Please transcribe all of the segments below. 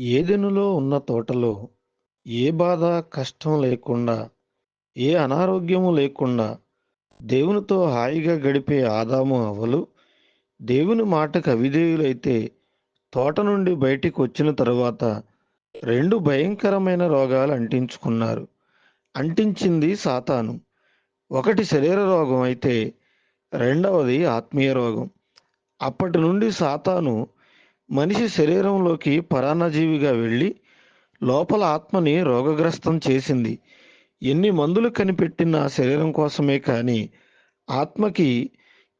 ఏదెనులో ఉన్న తోటలో ఏ బాధ, కష్టం లేకుండా, ఏ అనారోగ్యము లేకుండా దేవునితో హాయిగా గడిపే ఆదాము, అవ్వలు దేవుని మాటకు అవిధేయులైతే తోట నుండి బయటికి వచ్చిన తరువాత రెండు భయంకరమైన రోగాలు అంటించుకున్నారు. అంటించింది సాతాను. ఒకటి శరీర రోగం అయితే రెండవది ఆత్మీయ రోగం. అప్పటి నుండి సాతాను మనిషి శరీరంలోకి పరాన్నజీవిగా వెళ్ళి లోపల ఆత్మని రోగగ్రస్తం చేసింది. ఎన్ని మందులు కనిపెట్టిన శరీరం కోసమే కానీ ఆత్మకి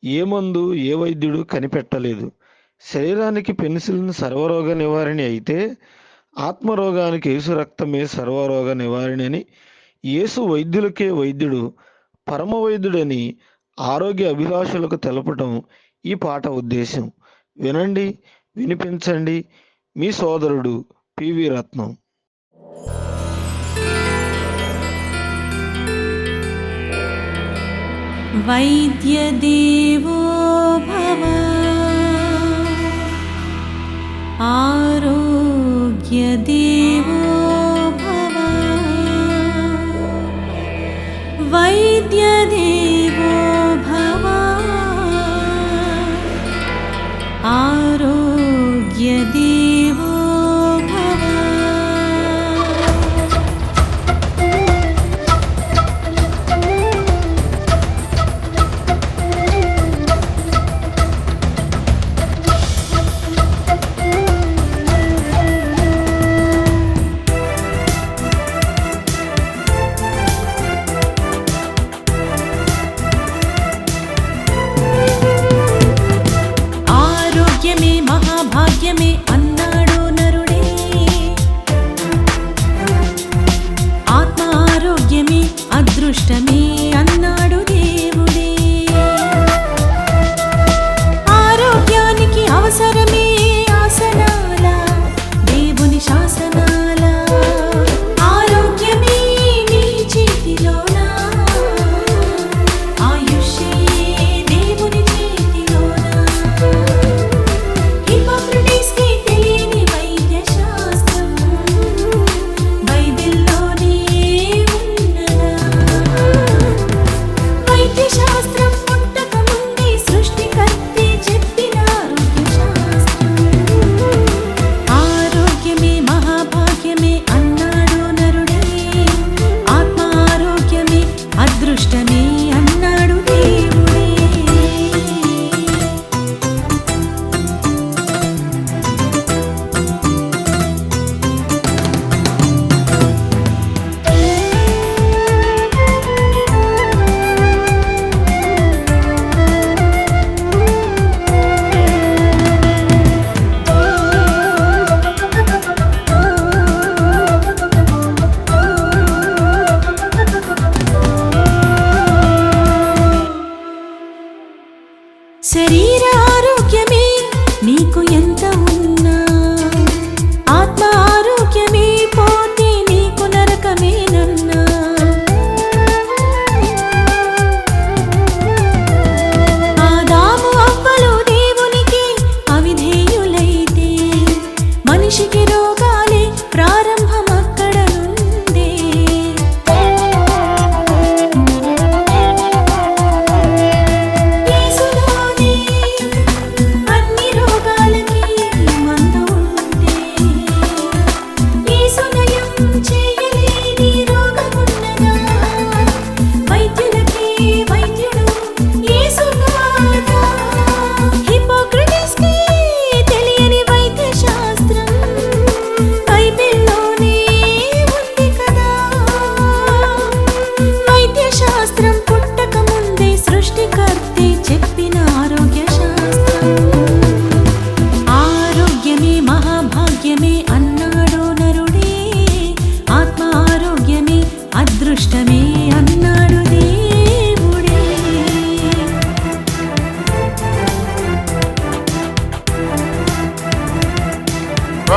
ఏ మందు, ఏ వైద్యుడు కనిపెట్టలేదు. శరీరానికి పెన్సిలిన్ సర్వరోగ నివారణి అయితే ఆత్మరోగానికి యేసు రక్తమే సర్వరోగ నివారణి అని యేసు వైద్యులకే వైద్యుడు, పరమ వైద్యుడని ఆరోగ్య అభిలాషులకు తెలపటం ఈ పాట ఉద్దేశం. వినండి, వినిపించండి. మీ సోదరుడు పివి రత్నం. वैद्यदेवो भव आरोग्यदेवो calle de में महाभाग्य में। శరీర ఆరోగ్యమే నీకు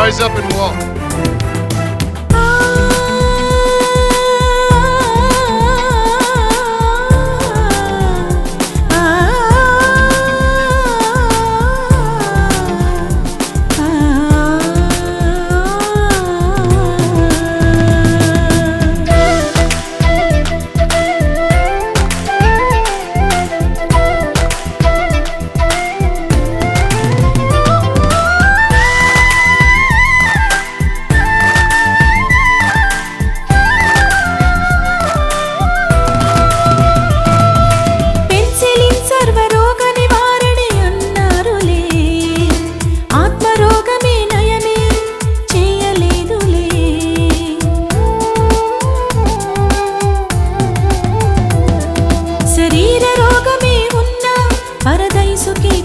Rise up and walk.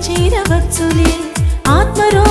చేరవచ్చునే ఆత్మరో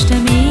Push to me.